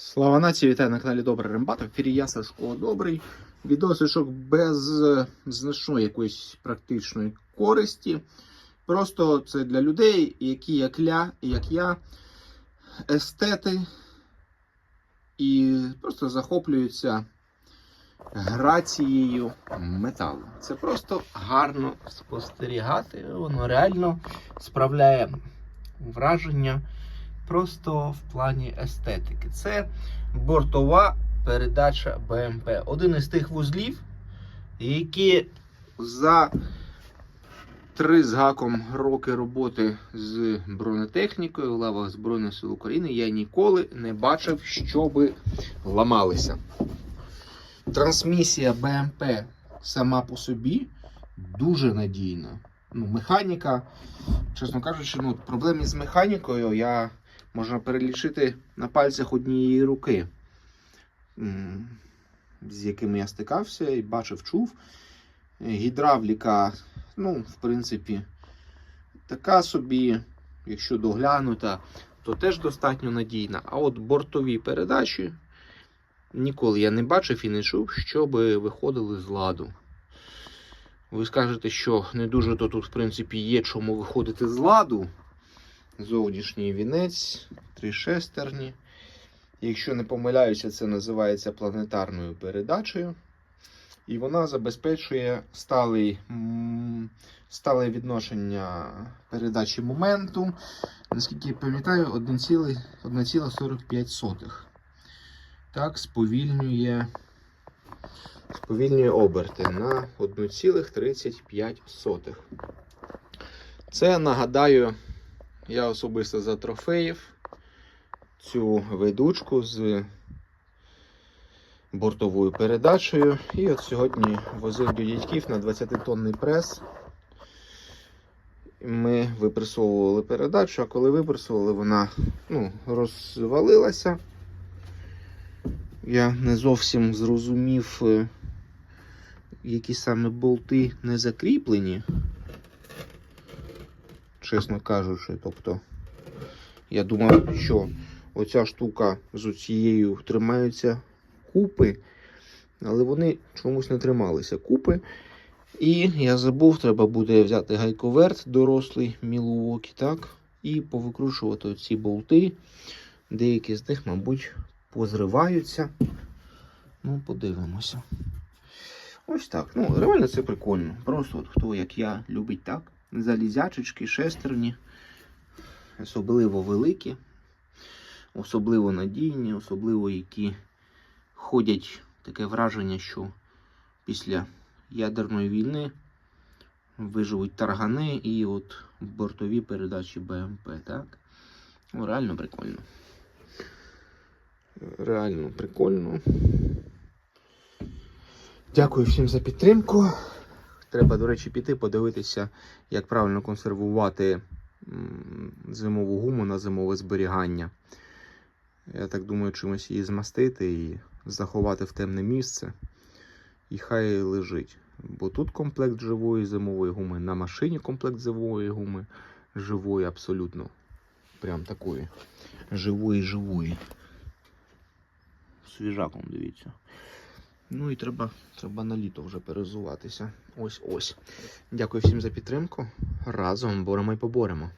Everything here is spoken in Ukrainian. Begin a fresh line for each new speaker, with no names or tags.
Слава нації, вітаю на каналі Добрий Рембат. В ефірі я Сашко Добрий. Відосишок без е, значної якоїсь практичної користі. Просто це для людей, які як я, як я, естети і просто захоплюються грацією металу. Це просто гарно спостерігати. Воно реально справляє враження просто в плані естетики. Це бортова передача БМП. Один із тих вузлів, які за три з гаком роки роботи з бронетехнікою в лавах Збройних сил України я ніколи не бачив, щоби ламалися. Трансмісія БМП сама по собі дуже надійна. Ну, механіка, чесно кажучи, ну, проблеми з механікою я можна перелічити на пальцях однієї руки, з якими я стикався і бачив, чув. Гідравліка, ну, в принципі, така собі, якщо доглянута, то теж достатньо надійна. А от бортові передачі ніколи я не бачив і не чув, щоб виходили з ладу. Ви скажете, що не дуже то тут, в принципі, є чому виходити з ладу. Зовнішній вінець, три шестерні. Якщо не помиляюся, це називається планетарною передачею. І вона забезпечує сталий, стале відношення передачі моменту. Наскільки я пам'ятаю, 1,45. Так, сповільнює, сповільнює оберти на 1,35. Це нагадаю. Я особисто затрофеїв цю ведучку з бортовою передачею. І от сьогодні возив до дядьків на 20-тонний прес. Ми випресовували передачу, а коли випресовували, вона ну, розвалилася. Я не зовсім зрозумів, е, які саме болти не закріплені чесно кажучи. Тобто, я думав, що оця штука з цією тримаються купи, але вони чомусь не трималися купи. І я забув, треба буде взяти гайковерт дорослий Мілуокі, так, і повикручувати ці болти. Деякі з них, мабуть, позриваються. Ну, подивимося. Ось так. Ну, реально це прикольно. Просто от хто, як я, любить так залізячечки, шестерні, особливо великі, особливо надійні, особливо які ходять таке враження, що після ядерної війни виживуть таргани і от бортові передачі БМП. так? Ну, реально прикольно. Реально прикольно. Дякую всім за підтримку. Треба, до речі, піти подивитися, як правильно консервувати зимову гуму на зимове зберігання. Я так думаю, чимось її змастити і заховати в темне місце. І хай лежить. Бо тут комплект живої зимової гуми, на машині комплект зимової гуми живої абсолютно. Прям такої. Живої живої. Свіжаком, дивіться. Ну і треба, треба на літо вже перезуватися. Ось ось. Дякую всім за підтримку. Разом боремо і поборемо.